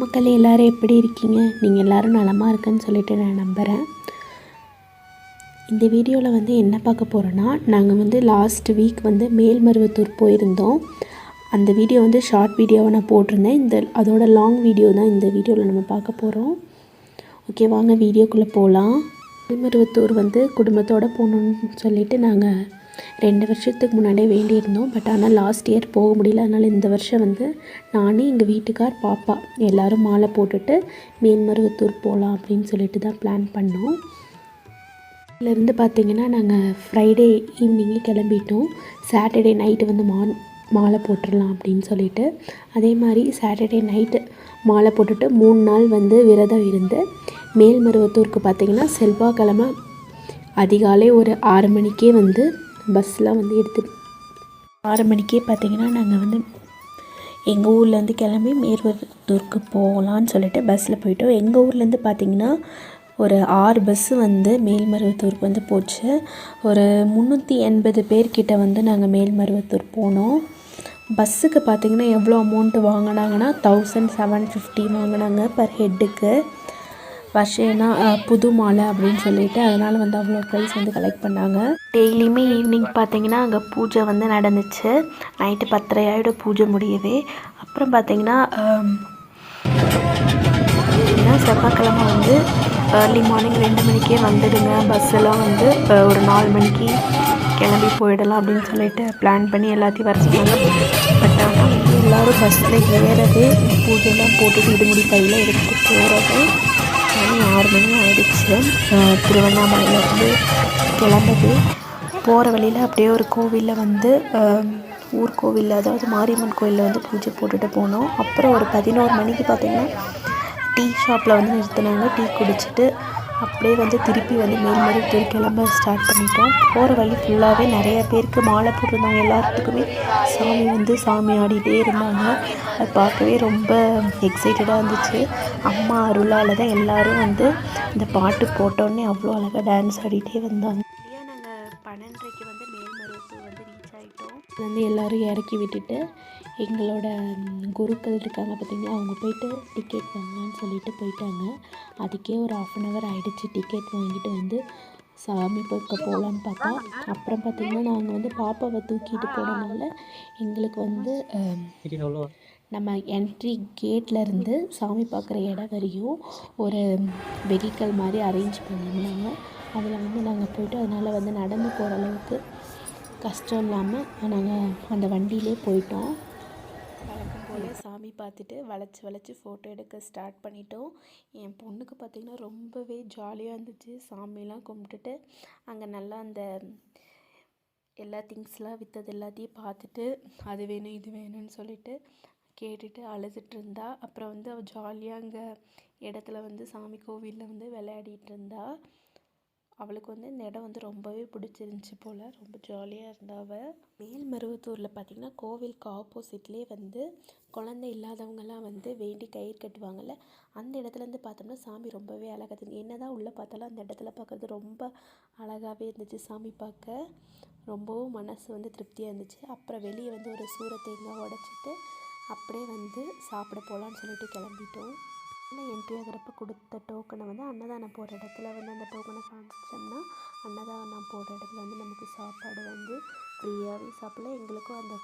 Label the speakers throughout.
Speaker 1: மக்கள் எல்லாரும் எப்படி இருக்கீங்க? நீங்கள் எல்லாரும் நலமாக இருக்குன்னு சொல்லிட்டு நான் நம்புகிறேன் இந்த வீடியோவில் வந்து என்ன பார்க்க போகிறோன்னா நாங்கள் வந்து லாஸ்ட் வீக் வந்து மேல்மருவத்தூர் போயிருந்தோம். அந்த வீடியோ வந்து ஷார்ட் வீடியோவை நான் போட்டிருந்தேன். இந்த அதோட லாங் வீடியோ தான் இந்த வீடியோவில் நம்ம பார்க்க போகிறோம் ஓகே வாங்க வீடியோக்குள்ளே போகலாம் மேல்மருவத்தூர் வந்து குடும்பத்தோடு போகணுன்னு சொல்லிவிட்டு நாங்கள் ரெண்டு வருஷத்துக்கு முன்னாடியே வேண்டியிருந்தோம். பட் ஆனால் லாஸ்ட் இயர் போக முடியல. அதனால் இந்த வருஷம் வந்து நானே எங்கள் வீட்டுக்கார் பாப்பா எல்லோரும் மாலை போட்டுட்டு மேல்மருவத்தூர் போகலாம் அப்படின்னு சொல்லிட்டு தான் பிளான் பண்ணோம். இதிலேருந்து பார்த்தீங்கன்னா நாங்கள் ஃப்ரைடே ஈவினிங்கே கிளம்பிட்டோம். சாட்டர்டே நைட்டு வந்து மா மாலை போட்டுடலாம் அப்படின்னு சொல்லிட்டு. அதே மாதிரி சாட்டர்டே நைட்டு மாலை போட்டுட்டு மூணு நாள் வந்து விரதம் இருந்து மேல்மருவத்தூருக்கு பார்த்தீங்கன்னா செவ்வாய்க்கிழமை அதிகாலை ஒரு ஆறு மணிக்கே வந்து பஸ்லாம் வந்து எடுத்து ஆறு மணிக்கே பார்த்தீங்கன்னா நாங்கள் வந்து எங்கள் ஊர்லேருந்து கிளம்பி மேல்மருவத்தூருக்கு போகலான்னு சொல்லிட்டு பஸ்ஸில் போயிட்டோம். எங்கள் ஊர்லேருந்து பார்த்தீங்கன்னா ஒரு ஆறு பஸ்ஸு வந்து மேல்மருவத்தூருக்கு வந்து போச்சு. ஒரு முந்நூற்றி எண்பது பேர்கிட்ட வந்து நாங்கள் மேல்மருவத்தூர் போனோம். பஸ்ஸுக்கு பார்த்திங்கன்னா எவ்வளோ அமௌண்ட்டு வாங்கினாங்கன்னா தௌசண்ட் செவன் ஃபிஃப்டி வாங்கினாங்க பர் ஹெட்டுக்கு வருஷம்னா புது மாலை அப்படின்னு சொல்லிட்டு அதனால் வந்து அவ்வளோ ப்ரைஸ் வந்து கலெக்ட் பண்ணாங்க. டெய்லியுமே ஈவினிங் பார்த்தீங்கன்னா அங்கே பூஜை வந்து நடந்துச்சு. நைட்டு பத்தரை ஆகிடும் பூஜை முடியுது. அப்புறம் பார்த்தீங்கன்னா செவ்வாய்க்கிழமை வந்து ஏர்லி மார்னிங் ரெண்டு மணிக்கே வந்துடுங்க. பஸ்ஸெல்லாம் வந்து ஒரு நாலு மணிக்கு கிளம்பி போயிடலாம் அப்படின்னு சொல்லிட்டு பிளான் பண்ணி எல்லாத்தையும் வர சொன்னாங்க. பட் ஆனால் வந்து எல்லோரும் பஸ்ஸில் ஏறவே பூஜைலாம் போட்டுட்டு இடுமுடி கையில் எடுத்துகிட்டு போகிறது மணி ஆறு மணி ஆயிடுச்சு. திருவண்ணாமலையிலேருந்து கிளம்புது. போகிற வழியில் அப்படியே ஒரு கோவிலில் வந்து ஊர் கோவிலில் அதாவது மாரியம்மன் கோயிலில் வந்து பூஜை போட்டுட்டு போனோம். அப்புறம் ஒரு பதினோரு மணிக்கு பார்த்தீங்கன்னா டீ ஷாப்பில் வந்து நிறுத்தினாங்க. டீ குடிச்சிட்டு அப்படியே வந்து திருப்பி வந்து மேல்மருவத்தூர் கிளம்ப ஸ்டார்ட் பண்ணிட்டோம். போகிற வழி ஃபுல்லாகவே நிறைய பேருக்கு மாலை போட்டிருந்தாங்க எல்லாத்துக்குமே. சாமி வந்து சாமி ஆடிட்டே இருந்தாங்க. அது பார்க்கவே ரொம்ப எக்ஸைட்டடாக இருந்துச்சு. அம்மா அருளால் தான் எல்லோரும் வந்து இந்த பாட்டு போட்டோடனே அவ்வளோ அழகாக டான்ஸ் ஆடிட்டே வந்தாங்க. நாங்கள் பன்னெண்டரைக்கு வந்து மேல்மருவத்தூர் வந்து ரீச் ஆகிட்டோம் வந்து எல்லோரும் இறக்கி விட்டுட்டு எங்களோட குருக்கள் இருக்காங்க பார்த்தீங்களா அவங்க போயிட்டு டிக்கெட் வாங்கலான்னு சொல்லிட்டு போயிட்டாங்க. அதுக்கே ஒரு ஆஃப் அன் ஹவர் ஆகிடுச்சு டிக்கெட் வாங்கிட்டு வந்து சாமி பார்க்க போகலான்னு பார்த்தா. அப்புறம் பார்த்திங்கன்னா நாங்கள் வந்து பாப்பாவை தூக்கிட்டு போனதுனால எங்களுக்கு வந்து நம்ம என்ட்ரி கேட்டில் இருந்து சாமி பார்க்குற இடம் வரையும் ஒரு வெஹிக்கல் மாதிரி அரேஞ்ச் பண்ணியிருந்தாங்க. அதில் வந்து நாங்கள் போயிட்டு அதனால் வந்து நடந்து போகிற அளவுக்கு கஷ்டம் இல்லாமல் நாங்கள் அந்த வண்டியிலே போயிட்டோம். அப்படியே சாமி பார்த்துட்டு வளைச்சி வளைச்சி ஃபோட்டோ எடுக்க ஸ்டார்ட் பண்ணிட்டோம். என் பொண்ணுக்கு பார்த்திங்கன்னா ரொம்பவே ஜாலியாக இருந்துச்சு. சாமிலாம் கும்பிட்டுட்டு அங்கே நல்லா அந்த எல்லா திங்ஸ்லாம் விற்றது எல்லாத்தையும் பார்த்துட்டு அது வேணும் இது வேணும்னு சொல்லிட்டு கேட்டுட்டு அழுதுட்டு இருந்தா. அப்புறம் வந்து அவள் ஜாலியாக அங்கே இடத்துல வந்து சாமி கோவிலில் வந்து விளையாடிட்டு இருந்தாள் அவளுக்கு வந்து இந்த இடம் வந்து ரொம்பவே பிடிச்சிருந்துச்சி போல். ரொம்ப ஜாலியாக இருந்தா அவள் மேல்மருவத்தூரில் பார்த்திங்கன்னா கோவிலுக்கு ஆப்போசிட்லேயே வந்து குழந்தை இல்லாதவங்கலாம் வந்து வேண்டி கயிறு கட்டுவாங்கள்ல அந்த இடத்துல இருந்து பார்த்தோம்னா சாமி ரொம்பவே அழகாக இருந்துச்சு. என்ன தான் உள்ளே பார்த்தாலும் அந்த இடத்துல பார்க்குறது ரொம்ப அழகாகவே இருந்துச்சு சாமி பார்க்க. ரொம்பவும் மனசு வந்து திருப்தியாக இருந்துச்சு. அப்புறம் வெளியே வந்து ஒரு சூரத்தேங்காய் தேங்காய் உடச்சிட்டு அப்படியே வந்து சாப்பிட போகலான்னு சொல்லிட்டு கிளம்பிட்டோம். இல்லை என்ட்ரி ஆகிறப்ப கொடுத்த டோக்கனை வந்து அன்னதானம் போடுற இடத்துல வந்து அந்த டோக்கனை காமிச்சோம்னா அன்னதானம் போடுற இடத்துல வந்து நமக்கு சாப்பாடு வந்து ஃப்ரீயாகவே சாப்பிடலாம். எங்களுக்கும் அந்த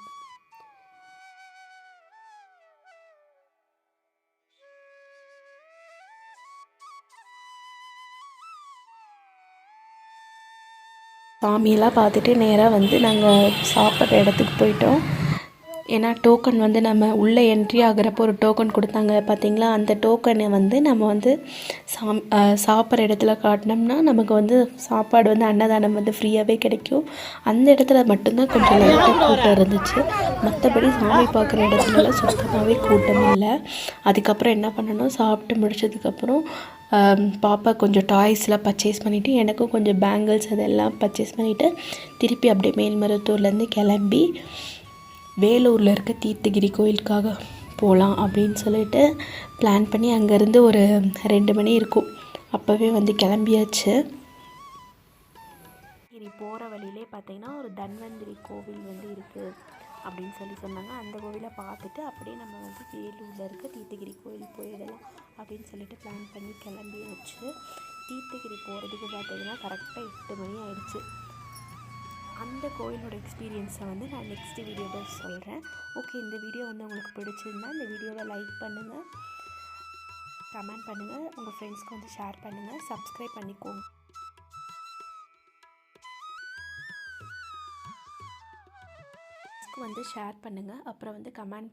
Speaker 1: சாமியெல்லாம் பார்த்துட்டு நேராக வந்து நாங்கள் சாப்பிட்ற இடத்துக்கு போயிட்டோம். ஏன்னா டோக்கன் வந்து நம்ம உள்ளே என்ட்ரி ஆகிறப்போ ஒரு டோக்கன் கொடுத்தாங்க பார்த்தீங்களா? அந்த டோக்கனை வந்து நம்ம வந்து சாம் சாப்பிட்ற இடத்துல காட்டினோம்னா நமக்கு வந்து சாப்பாடு வந்து அன்னதானம் வந்து ஃப்ரீயாகவே கிடைக்கும். அந்த இடத்துல மட்டும்தான் கொஞ்சம் லைட்டாக கூட்டம் இருந்துச்சு. மற்றபடி சாமி பார்க்குற இடத்துலலாம் சுத்தமாகவே கூட்டம் இல்லை. அதுக்கப்புறம் என்ன பண்ணணும்? சாப்பிட்டு முடிச்சதுக்கப்புறம் பாப்பா கொஞ்சம் டாய்ஸ்லாம் பர்ச்சேஸ் பண்ணிவிட்டு எனக்கும் கொஞ்சம் பேங்கிள்ஸ் அதெல்லாம் பர்ச்சேஸ் பண்ணிவிட்டு திருப்பி அப்படியே மேல்மருவத்தூர்லேருந்து கிளம்பி வேலூரில் இருக்க தீர்த்தகிரி கோயிலுக்காக போகலாம் அப்படின்னு சொல்லிட்டு பிளான் பண்ணி அங்கேருந்து ஒரு ரெண்டு மணி இருக்கும். அப்போவே வந்து கிளம்பியாச்சு. கிரி போகிற வழியிலே பார்த்தீங்கன்னா ஒரு தன்வந்திரி கோவில் வந்து இருக்குது அப்படின்னு சொல்லி சொன்னாங்க. அந்த கோவிலை பார்த்துட்டு அப்படியே நம்ம வந்து வேலூரில் இருக்க தீர்த்தகிரி கோயில் போயிடலாம் அப்படின்னு சொல்லிட்டு பிளான் பண்ணி கிளம்பியாச்சு. தீர்த்தகிரி போகிறதுக்கு பார்த்தீங்கன்னா கரெக்டாக எட்டு மணி ஆயிடுச்சு. இந்த கோயிலோட எக்ஸ்பீரியன்ஸை வந்து நான் நெக்ஸ்ட் வீடியோவில் சொல்கிறேன் ஓகே இந்த வீடியோ வந்து உங்களுக்கு பிடிச்சிருந்தா இந்த வீடியோவை லைக் பண்ணுங்கள் கமெண்ட் பண்ணுங்கள் உங்கள் ஃப்ரெண்ட்ஸ்க்கு வந்து ஷேர் பண்ணுங்கள் சப்ஸ்கிரைப் பண்ணிக்கோங்க. வந்து ஷேர் பண்ணுங்கள் அப்புறம் வந்து கமெண்ட்